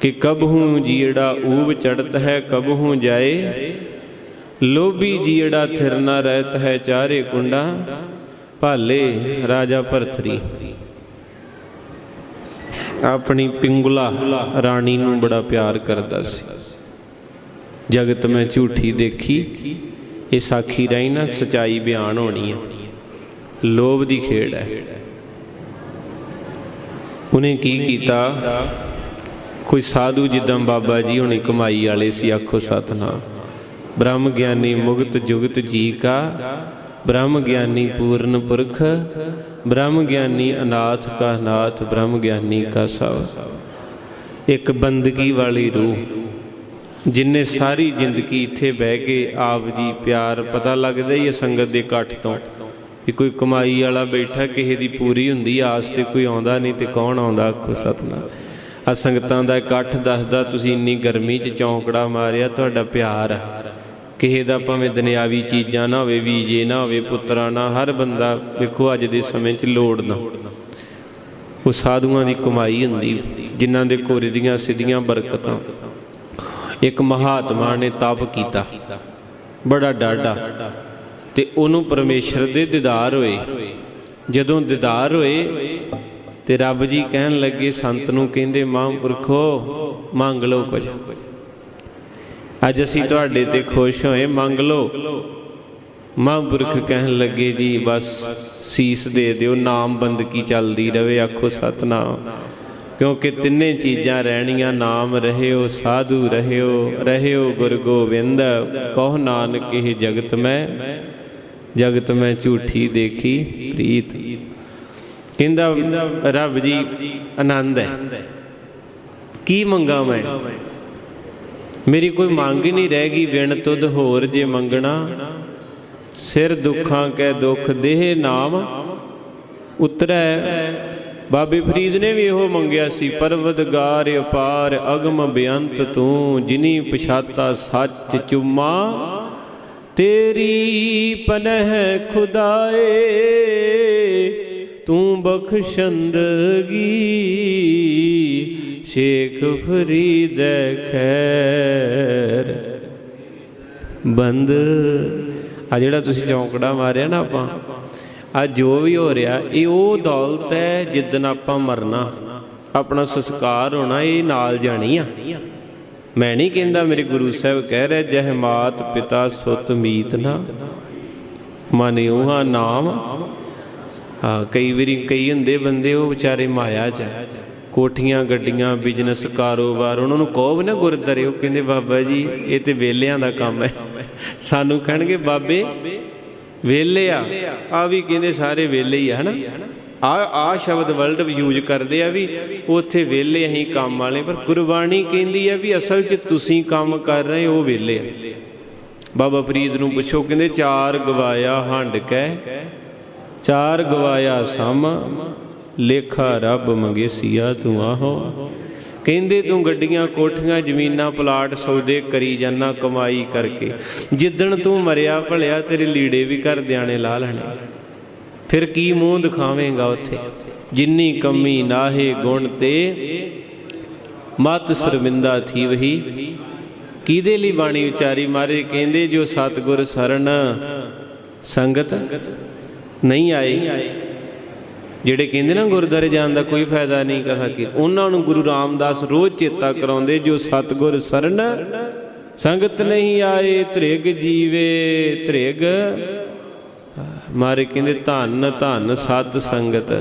ਕਿ ਕਬਹੂ ਜੀੜਾ ਊਬ ਚੜਤ ਹੈ, ਕਬਹੂ ਜਾਏ। ਲੋਭੀ ਜੀੜਾ ਥਿਰ ਨਾ ਰਹਿਤ ਹੈ ਚਾਰੇ ਕੁੰਡਾ, ਭਾਲੇ ਰਾਜਾ ਭਰਥਰੀ। ਆਪਣੀ ਪਿੰਗੁਲਾ ਰਾਣੀ ਨੂੰ ਬੜਾ ਪਿਆਰ ਕਰਦਾ ਸੀ। ਜਗਤ ਮੈਂ ਝੂਠੀ ਦੇਖੀ, ਇਹ ਸਾਖੀ ਰਹੀ ਨਾ, ਸਚਾਈ ਬਿਆਨ ਹੋਣੀ ਹੈ ਲੋਭ ਦੀ ਖੇਡ ਹੈ। ਉਹਨੇ ਕੀ ਕੀਤਾ? ਕੋਈ ਸਾਧੂ ਜਿੱਦਾਂ ਬਾਬਾ ਜੀ ਹੁਣੇ ਕਮਾਈ ਵਾਲੇ ਸੀ, ਆਖੋ ਸਤਨਾਮ। ਬ੍ਰਹਮ ਗਿਆਨੀ ਮੁਗਤ ਜੁਗਤ ਜੀ ਕਾ, ਬ੍ਰਹਮ ਗਿਆਨੀ ਪੂਰਨ ਪੁਰਖ, ਬ੍ਰਹਮ ਗਿਆਨੀ ਅਨਾਥ ਕਾ ਨਾਥ, ਬ੍ਰਹਮ ਗਿਆਨੀ ਕਾ ਸਭ। ਇੱਕ ਬੰਦਗੀ ਵਾਲੀ ਰੂਹ ਜਿਨਨੇ ਸਾਰੀ ਜ਼ਿੰਦਗੀ ਇੱਥੇ ਬਹਿ ਕੇ ਆਪ ਜੀ ਪਿਆਰ ਪਤਾ ਲੱਗਦਾ ਹੀ ਹੈ ਸੰਗਤ ਦੇ ਇਕੱਠ ਤੋਂ, ਵੀ ਕੋਈ ਕਮਾਈ ਵਾਲਾ ਬੈਠਾ, ਕਿਸੇ ਦੀ ਪੂਰੀ ਹੁੰਦੀ, ਆਸ ਤੇ ਕੋਈ ਆਉਂਦਾ ਨਹੀਂ ਤੇ ਕੌਣ ਆਉਂਦਾ, ਆਖੋ ਸਤਨਾਮ। ਆ ਸੰਗਤਾਂ ਦਾ ਇਕੱਠ ਦੱਸਦਾ, ਤੁਸੀਂ ਇੰਨੀ ਗਰਮੀ 'ਚ ਚੌਂਕੜਾ ਮਾਰਿਆ, ਤੁਹਾਡਾ ਪਿਆਰ ਕਿਸੇ ਦਾ ਭਾਵੇਂ ਦੁਨਿਆਵੀ ਚੀਜ਼ਾਂ ਨਾ ਹੋਵੇ, ਵੀਜੇ ਨਾ ਹੋਵੇ, ਪੁੱਤਰਾਂ ਨਾ, ਹਰ ਬੰਦਾ ਦੇਖੋ ਅੱਜ ਦੇ ਸਮੇਂ 'ਚ ਲੋੜ ਨਾ। ਉਹ ਸਾਧੂਆਂ ਦੀ ਕਮਾਈ ਹੁੰਦੀ ਜਿਨ੍ਹਾਂ ਦੇ ਕੋਰੇ ਦੀਆਂ ਸਿੱਧੀਆਂ ਬਰਕਤਾਂ। ਇੱਕ ਮਹਾਤਮਾ ਨੇ ਤਪ ਕੀਤਾ। ਬੜਾ ਡਾਢਾ ਤੇ ਉਹਨੂੰ ਪਰਮੇਸ਼ਰ ਦੇ ਦੀਦਾਰ ਹੋਏ। ਜਦੋਂ ਦੀਦਾਰ ਹੋਏ ਤੇ ਰੱਬ ਜੀ ਕਹਿਣ ਲੱਗੇ, ਸੰਤ ਨੂੰ ਕਹਿੰਦੇ ਮਹਾਂਪੁਰਖੋ ਮੰਗ ਲਓ ਕੁਝ। ਅੱਜ ਅਸੀਂ ਤੁਹਾਡੇ ਤੇ ਖੁਸ਼ ਹੋਏ, ਮੰਗ ਲਓ। ਮਹਾਂਪੁਰਖ ਕਹਿਣ ਲੱਗੇ, ਜੀ ਬਸ ਸੀਸ ਦੇ ਦਿਓ, ਨਾਮ ਬੰਦਗੀ ਚੱਲਦੀ ਰਵੇ, ਆਖੋ ਸਤਨਾਮ। ਕਿਉਂਕਿ ਤਿੰਨੇ ਚੀਜ਼ਾਂ ਰਹਿਣੀਆਂ, ਨਾਮ ਰਹਿਓ, ਸਾਧੂ ਰਹਿਓ ਰਹਿਓ ਗੁਰ ਗੋਬਿੰਦ, ਕਹੋ ਨਾਨਕ ਇਹ ਜਗਤ ਮੈਂ ਜਗਤ ਮੈਂ ਝੂਠੀ ਦੇਖੀ, ਪ੍ਰੀਤ। ਕਹਿੰਦਾ ਰੱਬ ਜੀ ਆਨੰਦ ਹੈ। ਕੀ ਮੰਗਾ ਮੈਂ? ਮੇਰੀ ਕੋਈ ਮੰਗ ਹੀ ਨਹੀਂ ਰਹਿ ਗਈ ਵਿਣ ਤੁਧ ਹੋਰ ਜੇ ਮੰਗਣਾ। ਸਿਰ ਦੁੱਖਾਂ ਕੈ ਦੁੱਖ ਦੇਹ ਨਾਮ ਉਤਰੈ। ਬਾਬੇ ਫਰੀਦ ਨੇ ਵੀ ਇਹੋ ਮੰਗਿਆ ਸੀ ਪਰਵਦਗਾਰ ਅਪਾਰ ਅਗਮ ਬੇਅੰਤ ਤੂੰ ਜਿਨੀ ਪਛਾਤਾ ਸੱਚ ਚੁਮਾ। ਤੇਰੀ ਪਨਹ ਖੁਦਾਏ ਤੂੰ ਬਖਸ਼ੰਦਗੀ ਸ਼ੇਖ ਫਰੀਦ ਖੈਰ। ਬੰਦ। ਆ ਜਿਹੜਾ ਤੁਸੀਂ ਚੌਂਕੜਾ ਮਾਰਿਆ ਨਾ ਆਪਾਂ, ਆ ਜੋ ਵੀ ਹੋ ਰਿਹਾ, ਇਹ ਉਹ ਦੌਲਤ ਹੈ ਜਿੱਦਨ ਆਪਾਂ ਮਰਨਾ। ਆਪਣਾ ਸੰਸਕਾਰ ਹੋਣਾ, ਇਹ ਨਾਲ ਜਾਣੀ ਆ। ਮੈਂ ਨਹੀਂ ਕਹਿੰਦਾ ਮੇਰੇ ਗੁਰੂ ਸਾਹਿਬ ਕਹਿ ਰਿਹਾ, ਜਹ ਮਾਤ ਪਿਤਾ ਸੁਤ ਮੀਤ ਨਾ। ਮਨਿਉਹਾ ਨਾਮ ਹਾਂ, ਕਈ ਵਾਰੀ ਕਈ ਹੁੰਦੇ ਬੰਦੇ ਉਹ ਵਿਚਾਰੇ ਮਾਇਆ ਚ ਕੋਠੀਆਂ, ਗੱਡੀਆਂ ਬਿਜ਼ਨਸ ਕਾਰੋਬਾਰ, ਉਹਨਾਂ ਨੂੰ ਕਹੋ ਵੀ ਨਾ ਗੁਰਦਾਰੇ, ਉਹ ਕਹਿੰਦੇ, ਬਾਬਾ ਜੀ, ਇਹ ਤੇ ਵੇਲਿਆਂ ਦਾ ਕੰਮ ਹੈ। ਸਾਨੂੰ ਕਹਿਣਗੇ, ਬਾਬੇ ਵੇਲੇ ਆ। ਆ ਵੀ ਕਹਿੰਦੇ, ਸਾਰੇ ਵੇਲੇ ਹੀ ਆ, ਹਨਾ? ਆ ਆ ਸ਼ਬਦ ਵਰਲਡ ਯੂਜ਼ ਕਰਦੇ ਆ ਵੀ ਉੱਥੇ ਵੇਲੇ ਅਸੀਂ ਕੰਮ ਵਾਲੇ, ਪਰ ਗੁਰਬਾਣੀ ਕਹਿੰਦੀ ਆ ਵੀ ਅਸਲ 'ਚ ਤੁਸੀਂ ਕੰਮ ਕਰ ਰਹੇ ਉਹ ਵੇਲੇ ਆ। ਬਾਬਾ ਫਰੀਦ ਨੂੰ ਪੁੱਛੋ, ਕਹਿੰਦੇ, ਚਾਰ ਗਵਾਇਆ ਹੰਡ ਕੈ ਚਾਰ ਗਵਾਇਆ ਸਮ, ਲੇਖਾ ਰੱਬ ਮੰਗੇਸੀਆ ਤੂੰ ਆਹੋ। ਕਹਿੰਦੇ ਤੂੰ ਗੱਡੀਆਂ, ਕੋਠੀਆਂ, ਜ਼ਮੀਨਾਂ, ਪਲਾਟ ਸੌਦੇ ਕਰੀ ਜਾਨਾ ਕਮਾਈ ਕਰਕੇ। ਜਿੱਦਣ ਤੂੰ ਮਰਿਆ ਭਲਿਆ, ਤੇਰੇ ਲੀੜੇ ਵੀ ਘਰ ਦਿਆਣੇ ਲਾ ਲੈਣੇ। ਫਿਰ ਕੀ ਮੂੰਹ ਦਿਖਾਵੇਂਗਾ ਉੱਥੇ? ਜਿੰਨੀ ਕਮੀ ਨਾਹੇ ਗੁਣ ਤੇ ਮਤ ਸਰਮਿੰਦਾ ਥੀ ਵਹੀ ਕਿਹਦੇ ਲਈ ਬਾਣੀ ਉਚਾਰੀ ਮਾਰੇ? ਕਹਿੰਦੇ ਜੋ ਸਤਗੁਰ ਸਰਣ ਸੰਗਤ। ਨਹੀਂ ਆਏ। ਜਿਹੜੇ ਕਹਿੰਦੇ ਨਾ ਗੁਰਦਾਰੇ ਜਾਣ ਦਾ ਕੋਈ ਫਾਇਦਾ ਨਹੀਂ ਕਥਾ ਕਿ ਉਹਨਾਂ ਨੂੰ ਗੁਰੂ ਰਾਮਦਾਸ ਰੋਜ਼ ਚੇਤਾ ਕਰਾਉਂਦੇ, ਜੋ ਸਤਗੁਰ ਸਰਣ, ਸੰਗਤ ਨਹੀਂ ਆਏ ਧ੍ਰਿਗ ਜੀਵੇ ਧ੍ਰਿਗ ਮਾਰੇ ਕਹਿੰਦੇ, ਧੰਨ ਧੰਨ ਸਤ ਸੰਗਤ।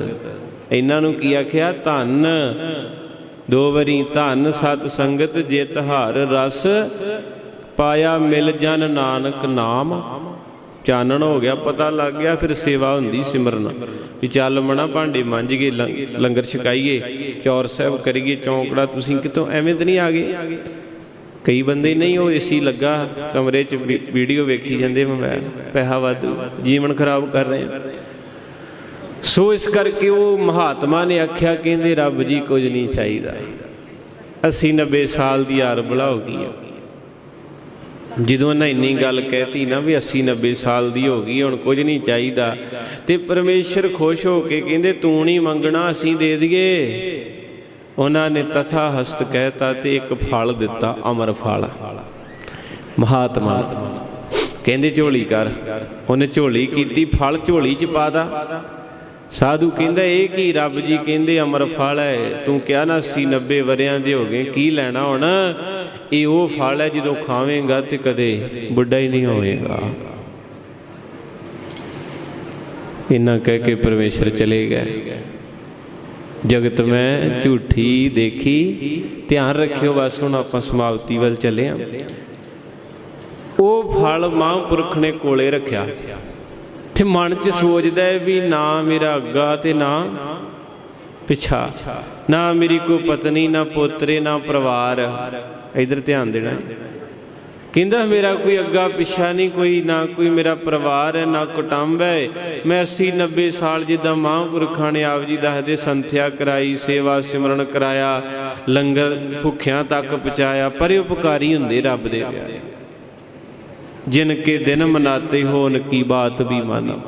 ਇਹਨਾਂ ਨੂੰ ਕੀ ਆਖਿਆ? ਧੰਨ। ਦੋ ਵਰੀ ਧੰਨ ਸਤ ਸੰਗਤ ਜਿਤ ਹਰ ਰਸ ਪਾਇਆ ਮਿਲ ਜਨ ਨਾਨਕ ਨਾਮ। ਚਾਨਣ ਹੋ ਗਿਆ, ਪਤਾ ਲੱਗ ਗਿਆ, ਫਿਰ ਸੇਵਾ ਹੁੰਦੀ ਸਿਮਰਨ। ਵੀ ਚੱਲ ਮਣਾ ਭਾਂਡੇ ਮਾਂਜ ਗਏ ਲੰਗਰ ਛਕਾਈਏ, ਚੌਰ ਸਾਹਿਬ ਕਰੀਏ ਚੌਂਕੜਾ, ਤੁਸੀਂ ਕਿਤੋਂ ਐਵੇਂ ਤਾਂ ਨਹੀਂ ਆ ਗਏ? ਕਈ ਬੰਦੇ ਨਹੀਂ, ਉਹ ਏਸੀ ਲੱਗਾ, ਕਮਰੇ 'ਚ ਵੀਡੀਓ ਵੇਖੀ ਜਾਂਦੇ ਮੋਬਾਈਲ ਪੈਸਾ ਵਾਧੂ, ਜੀਵਨ ਖਰਾਬ ਕਰ ਰਹੇ ਆ ਸੋ ਇਸ ਕਰਕੇ ਉਹ ਮਹਾਤਮਾ ਨੇ ਆਖਿਆ, ਕਹਿੰਦੇ ਰੱਬ ਜੀ ਕੁਝ ਨਹੀਂ ਚਾਹੀਦਾ। 80 90 ਸਾਲ ਦੀ ਆਰ ਬੁਲਾ ਹੋ ਗਈ ਆ। ਜਦੋਂ ਇਹਨਾਂ ਇੰਨੀ ਗੱਲ ਕਹਿਤੀ ਨਾ ਵੀ 80 90 ਸਾਲ ਦੀ ਹੋ ਗਈ, ਹੁਣ ਕੁਝ ਨਹੀਂ ਚਾਹੀਦਾ। ਤੇ ਪਰਮੇਸ਼ਰ ਖੁਸ਼ ਹੋ ਕੇ ਕਹਿੰਦੇ, ਤੂੰ ਨਹੀਂ ਮੰਗਣਾ, ਅਸੀਂ ਦੇ ਦਈਏ। ਉਹਨਾਂ ਨੇ ਤਥਾ ਹਸਤ ਕਹਿਤਾ ਤੇ ਇੱਕ ਫਲ ਦਿੱਤਾ, ਅਮਰ ਫਲ। ਮਹਾਤਮਾ, ਕਹਿੰਦੇ, ਝੋਲੀ ਕਰ। ਉਹਨੇ ਝੋਲੀ ਕੀਤੀ, ਫਲ ਝੋਲੀ ਚ ਪਾਦਾ ਸਾਧੂ ਕਹਿੰਦਾ, ਇਹ ਕੀ ਰੱਬ ਜੀ ਕਹਿੰਦੇ, ਅਮਰ ਫਲ ਹੈ? ਤੂੰ ਕਿਹਾ ਨਾ 80 90 ਵਰਿਆਂ ਦੇ ਹੋ ਗਏ, ਕੀ ਲੈਣਾ ਹੁਣ? ਇਹ ਉਹ ਫਲ ਹੈ ਜਦੋਂ ਖਾਵੇਂਗਾ ਤੇ ਕਦੇ ਬੁੱਢਾ ਹੀ ਨਹੀਂ ਹੋਵੇਗਾ। ਇਹਨਾਂ ਕਹਿ ਕੇ ਪਰਮੇਸ਼ਰ ਚਲੇ ਗਏ। ਜਗਤ ਮੈਂ ਝੂਠੀ ਦੇਖੀ, ਧਿਆਨ ਰੱਖਿਓ ਬਸ ਹੁਣ ਆਪਾਂ ਸਮਾਪਤੀ ਵੱਲ ਚੱਲੇ ਆਂ। ਉਹ ਫਲ ਮਹਾਂਪੁਰਖ ਨੇ ਕੋਲੇ ਰੱਖਿਆ। ਤੇ ਮਨ 'ਚ ਸੋਚਦਾ ਹੈ ਵੀ ਨਾ ਮੇਰਾ ਅੱਗਾ ਤੇ ਨਾ ਪਿਛਾ। ਨਾ ਮੇਰੀ ਕੋਈ ਪਤਨੀ, ਨਾ ਪੋਤਰੇ, ਨਾ ਪਰਿਵਾਰ। ਇਧਰ ਧਿਆਨ ਦੇਣਾ ਕਹਿੰਦਾ, ਮੇਰਾ ਕੋਈ ਅੱਗਾ ਪਿੱਛਾ ਨਹੀਂ, ਕੋਈ ਨਾ ਕੋਈ ਮੇਰਾ ਪਰਿਵਾਰ ਹੈ, ਨਾ ਕੁਟੰਬ ਹੈ। ਮੈਂ 80 90 ਸਾਲ ਜਿੱਦਾਂ ਮਹਾਂਪੁਰਖਾਂ ਨੇ ਆਪ ਜੀ ਦੱਸਦੇ, ਸੰਥਿਆ ਕਰਾਈ, ਸੇਵਾ ਸਿਮਰਨ ਕਰਾਇਆ, ਲੰਗਰ ਭੁੱਖਿਆਂ ਤੱਕ ਪਹੁੰਚਾਇਆ। ਪਰ ਇਹ ਉਪਕਾਰੀ ਹੁੰਦੇ ਰੱਬ ਦੇ ਪਿਆਰੇ। ਜਿਨ ਕੇ ਦਿਨ ਮਨਾਤੇ ਹੋਨ ਕੀ ਬਾਤ ਵੀ ਮਾਨਾ।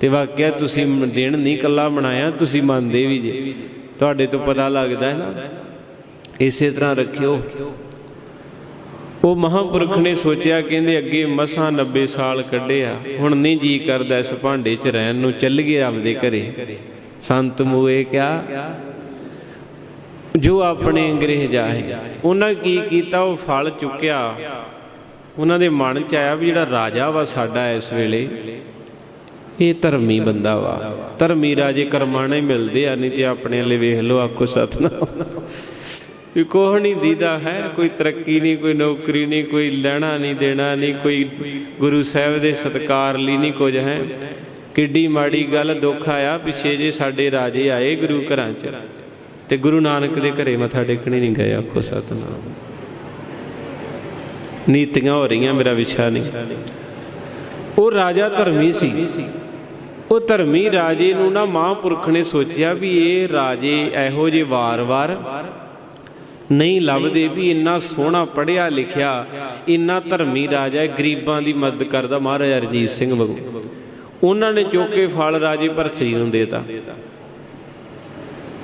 ਤੇ ਵਾਕਿਆ ਤੁਸੀਂ ਦਿਨ ਨਹੀਂ ਕੱਲਾ ਮਨਾਇਆ, ਤੁਸੀਂ ਮੰਨਦੇ ਵੀ ਜੇ। ਤੁਹਾਡੇ ਤੋਂ ਪਤਾ ਲੱਗਦਾ ਹੈ ਨਾ। ਇਸੇ ਤਰ੍ਹਾਂ ਰੱਖਿਓ। ਉਹ ਮਹਾਂਪੁਰਖ ਨੇ ਸੋਚਿਆ, ਕਹਿੰਦੇ ਅੱਗੇ ਮਸਾਂ 90 ਸਾਲ ਕੱਢਿਆ। ਹੁਣ ਨਹੀਂ ਜੀ ਕਰਦਾ ਇਸ ਭਾਂਡੇ 'ਚ ਰਹਿਣ ਨੂੰ, ਚੱਲ ਗਏ ਆਪਦੇ ਘਰੇ। ਸੰਤ ਮੂਏ ਕਿਆ? ਜੋ ਆਪਣੇ ਅੰਗਰੇਜ਼ ਜਾਏ ਉਹਨਾਂ ਕੀ ਕੀਤਾ? ਉਹ ਫਲ ਚੁੱਕਿਆ। ਉਹਨਾਂ ਦੇ ਮਨ 'ਚ ਆਇਆ ਵੀ ਜਿਹੜਾ ਰਾਜਾ ਵਾ ਸਾਡਾ ਇਸ ਵੇਲੇ, ਇਹ ਧਰਮੀ ਬੰਦਾ ਵਾ। ਧਰਮੀ ਰਾਜੇ ਕਰਮਾਣੇ ਮਿਲਦੇ ਆ, ਨਹੀਂ ਤੇ ਆਪਣੇ ਲਈ ਵੇਖ ਲਓ ਆਖੋ ਸਤਨਾਮ। ਵੀ ਕੋਹ ਨਹੀਂ ਦੀਦਾ ਹੈ, ਕੋਈ ਤਰੱਕੀ ਨਹੀਂ, ਕੋਈ ਨੌਕਰੀ ਨਹੀਂ, ਕੋਈ ਲੈਣਾ ਨਹੀਂ, ਦੇਣਾ ਨਹੀਂ, ਕੋਈ ਗੁਰੂ ਸਾਹਿਬ ਦੇ ਸਤਕਾਰ ਲਈ ਨਹੀਂ ਕੁਝ ਹੈ। ਕਿੱਡੀ ਮਾੜੀ ਗੱਲ ਦੁੱਖ ਆਇਆ, ਪਿਛੇ ਜੇ ਸਾਡੇ ਰਾਜੇ ਆਏ ਗੁਰੂ ਘਰਾਂ 'ਚ ਤੇ ਗੁਰੂ ਨਾਨਕ ਦੇ ਘਰੇ ਮੱਥਾ ਟੇਕਣੇ ਨਹੀਂ ਗਏ, ਆਖੋ ਸਤਨਾਮ। ਨੀਤੀਆਂ ਹੋ ਰਹੀਆਂ, ਮੇਰਾ ਵਿਸ਼ਾ ਨਹੀਂ। ਉਹ ਰਾਜਾ ਧਰਮੀ ਸੀ। ਉਹ ਧਰਮੀ ਰਾਜੇ ਨੂੰ ਨਾ ਮਹਾਂਪੁਰਖ ਨੇ ਸੋਚਿਆ ਵੀ ਇਹ ਰਾਜੇ ਇਹੋ ਜਿਹੇ ਵਾਰ-ਵਾਰ ਨਹੀਂ ਲੱਭਦੇ ਵੀ ਇੰਨਾ ਸੋਹਣਾ ਪੜਿਆ ਲਿਖਿਆ, ਇੰਨਾ ਧਰਮੀ ਰਾਜਾ ਹੈ, ਗਰੀਬਾਂ ਦੀ ਮਦਦ ਕਰਦਾ ਮਹਾਰਾਜਾ ਰਣਜੀਤ ਸਿੰਘ ਵਾਂਗੂ। ਉਹਨਾਂ ਨੇ ਚੁੱਕ ਕੇ ਫਲ ਰਾਜੇ ਭਰਤਰੀ ਨੂੰ ਦੇਤਾ।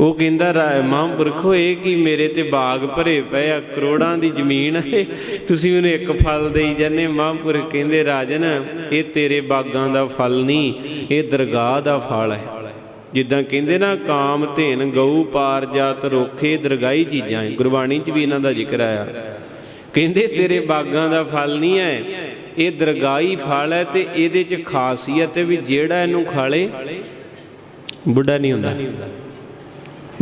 ਉਹ ਕਹਿੰਦਾ ਰਾ- ਮਹਾਂਪੁਰਖੋ ਇਹ ਕੀ ਮੇਰੇ ਤੇ ਬਾਗ ਭਰੇ ਪਏ ਆ? ਕਰੋੜਾਂ ਦੀ ਜ਼ਮੀਨ ਹੈ। ਤੁਸੀਂ ਮੈਨੂੰ ਇੱਕ ਫਲ ਦੇਈ ਜਾਂਦੇ ਮਹਾਂਪੁਰਖ ਕਹਿੰਦੇ, ਰਾਜਨ, ਇਹ ਤੇਰੇ ਬਾਗਾਂ ਦਾ ਫਲ ਨਹੀਂ, ਇਹ ਦਰਗਾਹ ਦਾ ਫਲ ਹੈ। ਜਿੱਦਾਂ ਕਹਿੰਦੇ ਨਾ, ਕਾਮ ਧੇਨ ਗਊ ਪਾਰ ਜਾਤ ਰੋਖੇ ਦਰਗਾਹੀ ਚੀਜ਼ਾਂ। ਗੁਰਬਾਣੀ 'ਚ ਵੀ ਇਹਨਾਂ ਦਾ ਜ਼ਿਕਰ ਆਇਆ। ਕਹਿੰਦੇ, ਤੇਰੇ ਬਾਗਾਂ ਦਾ ਫਲ ਨਹੀਂ ਹੈ, ਇਹ ਦਰਗਾਹੀ ਫਲ ਹੈ ਤੇ ਇਹਦੇ 'ਚ ਖਾਸੀਅਤ ਹੈ ਵੀ ਜਿਹੜਾ ਇਹਨੂੰ ਖਾਲੇ, ਬੁੱਢਾ ਨਹੀਂ ਹੁੰਦਾ।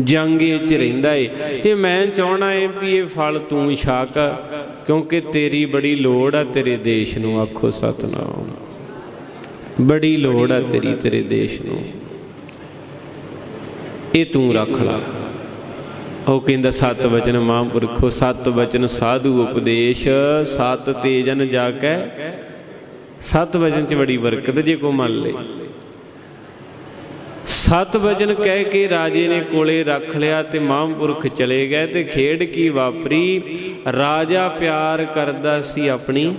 ਜੰਗੇ ਚ ਰਹਿੰਦਾ ਏ। ਤੇ ਮੈਂ ਚਾਹਣਾ ਏ ਵੀ ਇਹ ਫਲ ਤੂੰ ਛਕ, ਕਿਉਂਕਿ ਤੇਰੀ ਬੜੀ ਲੋੜ ਆ ਤੇਰੇ ਦੇਸ਼ ਨੂੰ। ਆਖੋ, ਸਤਨਾਮ। ਬੜੀ ਲੋੜ ਆ ਤੇਰੀ, ਤੇਰੇ ਦੇਸ਼ ਨੂੰ। ਇਹ ਤੂੰ ਰੱਖ ਲਾ। ਉਹ ਕਹਿੰਦਾ, ਸਤ ਵਚਨ ਮਹਾਂਪੁਰਖੋ, ਸਤ ਵਚਨ ਸਾਧੂ ਉਪਦੇਸ਼, ਸਤ ਤੇਜਨ ਜਾ ਕੇ ਸਤ ਵਚਨ ਚ ਬੜੀ ਬਰਕਤ ਜੇ ਕੋ ਮੰਨ ਲੇ। ਸਤ ਵਚਨ ਕਹਿ ਕੇ ਰਾਜੇ ਨੇ ਕੋਲੇ ਰੱਖ ਲਿਆ ਤੇ ਮਹਾਂਪੁਰਖ ਚਲੇ ਗਏ ਤੇ ਖੇਡ ਕੀ ਵਾਪਰੀ? ਰਾਜਾ ਪਿਆਰ ਕਰਦਾ ਸੀ ਆਪਣੀ।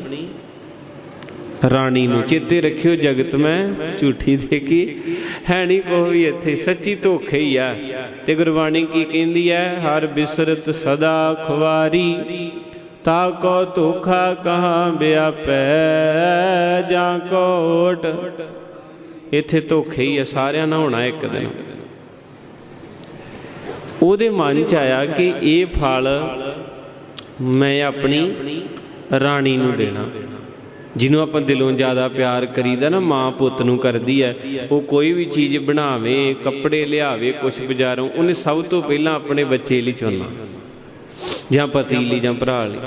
ਰਾਣੀ ਨੂੰ ਚੇਤੇ ਰੱਖਿਓ ਜਗਤ ਮੈਂ ਝੂਠੀ ਦੇਖੀ। ਹੈ ਨਹੀਂ ਕੋਈ ਵੀ ਇੱਥੇ ਸੱਚੀ ਧੋਖੇ ਹੀ ਆ। ਤੇ ਗੁਰਬਾਣੀ ਕੀ ਕਹਿੰਦੀ ਹੈ ਹਰ ਬਿਸਰਤ ਸਦਾ ਖੁਵਾਰੀ, ਤਾ ਕੋ ਧੋਖਾ ਕਹਾਂ ਵਿਆਪੈ ਜਾਂ ਕੋਟ। ਇੱਥੇ ਧੋਖੇ ਹੀ ਆ, ਸਾਰਿਆਂ ਨਾਲ ਹੋਣਾ ਇੱਕ ਦਿਨ। ਉਹਦੇ ਮਨ ਚ ਆਇਆ ਕਿ ਇਹ ਫਲ ਮੈਂ ਆਪਣੀ ਰਾਣੀ ਨੂੰ ਦੇਣਾ। ਜਿਹਨੂੰ ਆਪਾਂ ਦਿਲੋਂ ਜ਼ਿਆਦਾ ਪਿਆਰ ਕਰੀਦਾ ਨਾ ਮਾਂ ਪੁੱਤ ਨੂੰ ਕਰਦੀ ਹੈ, ਉਹ ਕੋਈ ਵੀ ਚੀਜ਼ ਬਣਾਵੇ, ਕੱਪੜੇ ਲਿਆਵੇ ਕੁਝ ਬਾਜ਼ਾਰੋਂ, ਉਹਨੇ ਸਭ ਤੋਂ ਪਹਿਲਾਂ ਆਪਣੇ ਬੱਚੇ ਲਈ ਚੁਣਨਾ। ਜਾਂ ਪਤੀ ਲਈ ਜਾਂ ਭਰਾ ਲਈ।